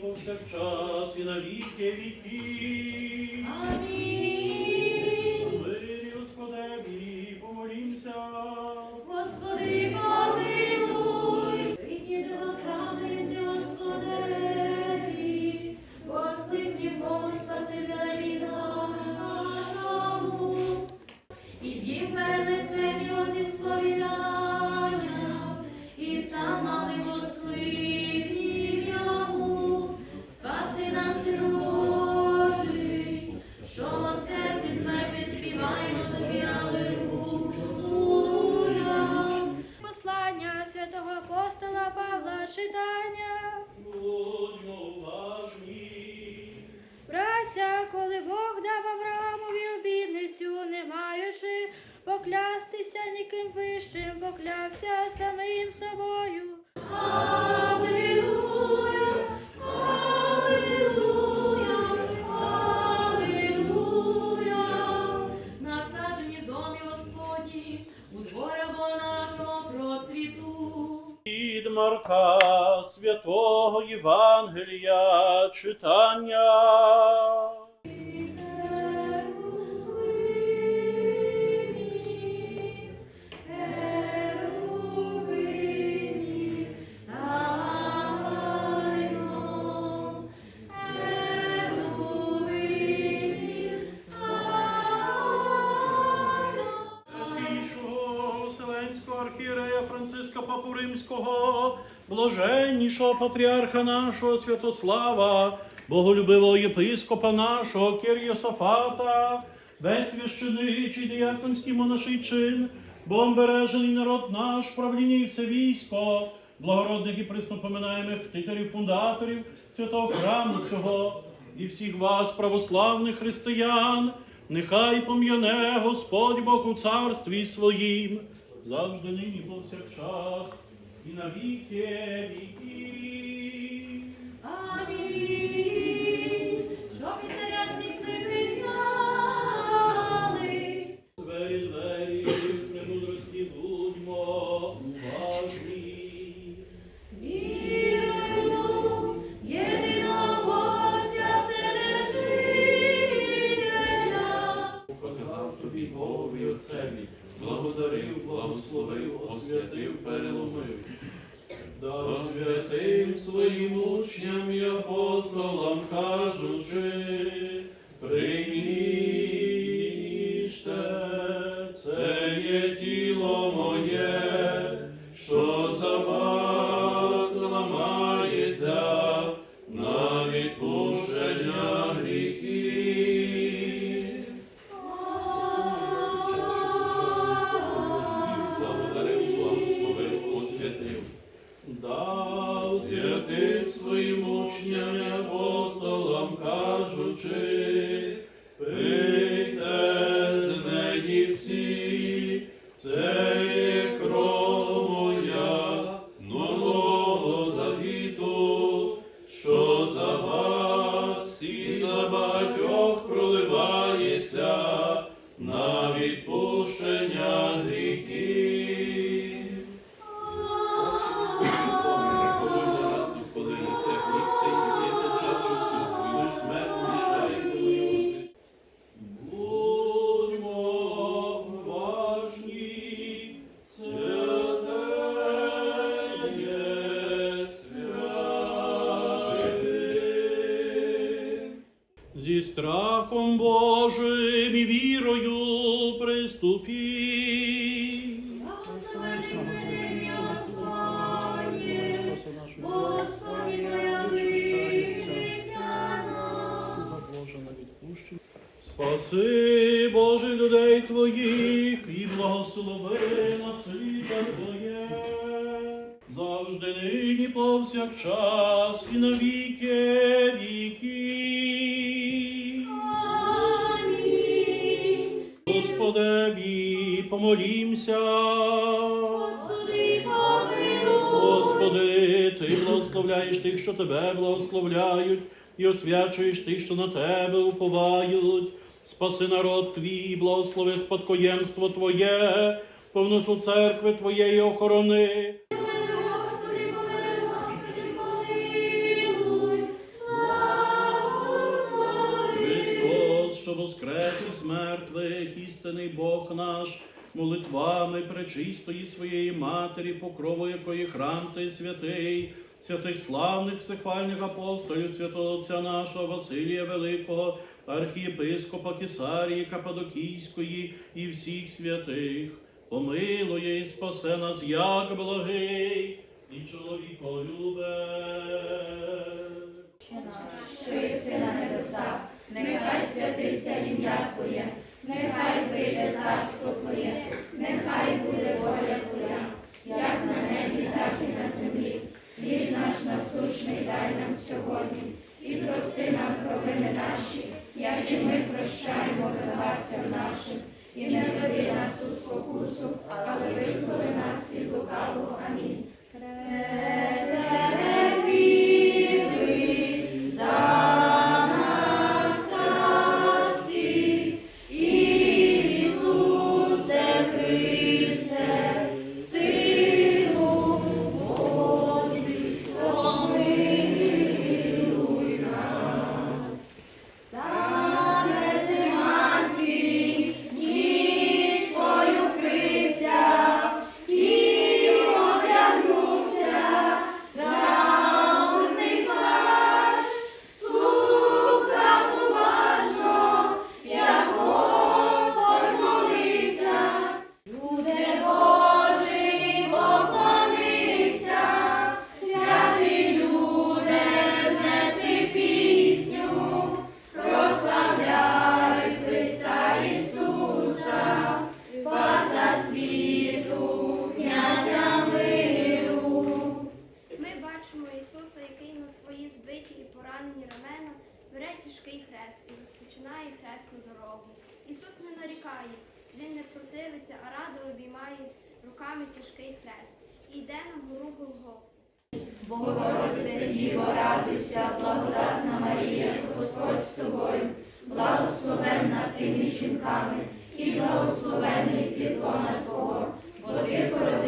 повсякчас і на віки віки. Амінь. Браття, коли Бог дав Авраамові обідницю, не маючи поклястися ніким вищим, поклявся самим собою. Аллилуйя, Аллилуйя, Аллилуйя. Насаджені домі Господні, у дворі Бога нашого процвіту. Від Марка Святого Євангелія читання. Римського, блаженнішого патріарха нашого Святослава, боголюбивого єпископа нашого Кир'єсофата, весь священичий діяконський монаший чин, бомбережений народ наш, правління і все військо, благородних і приснопоминаємих ктиторів, фундаторів святого храму цього і всіх вас, православних християн, нехай пом'яне Господь Бог у царстві своїм, завжди нині повсякчас і на віки віки. Благословив, освятив, переломив. Дар святим своїм учням і апостолам кажучи, своїм учням і апостолам кажучи, Зі страхом Божим і вірою нам. Спаси, Боже, людей Твоїх і благослови наслідя Твоє. Завжди нині повсякчас і на Молімся. Господи, помилуй. Господи, Ти благословляєш тих, що тебе благословляють, і освячуєш тих, що на тебе уповають. Спаси народ твій, благослови спадкоємство Твоє, повноту церкви Твоєї охорони. Христос, що воскрес із мертвих, істинний Бог наш молитвами пречистої своєї матері, покрову якої храм цей святий, святих славних всехвальних апостолів, святого Отця нашого Василія Великого, архієпископа Кесарії Кападокійської і всіх святих, помилує і спасе нас, як благий і чоловіколюбець. що на небесах, нехай святиться ім'я Твоє, збиті і поранені рамена бере тяжкий хрест і розпочинає хресну дорогу. Ісус не нарікає, Він не противиться, а радо обіймає руками тяжкий хрест і йде на гору Голгофу. Богородице Діво, радуйся, благодатна Марія, Господь з тобою, благословенна ти жінками, і благословений плітлона Твого, бо ти породила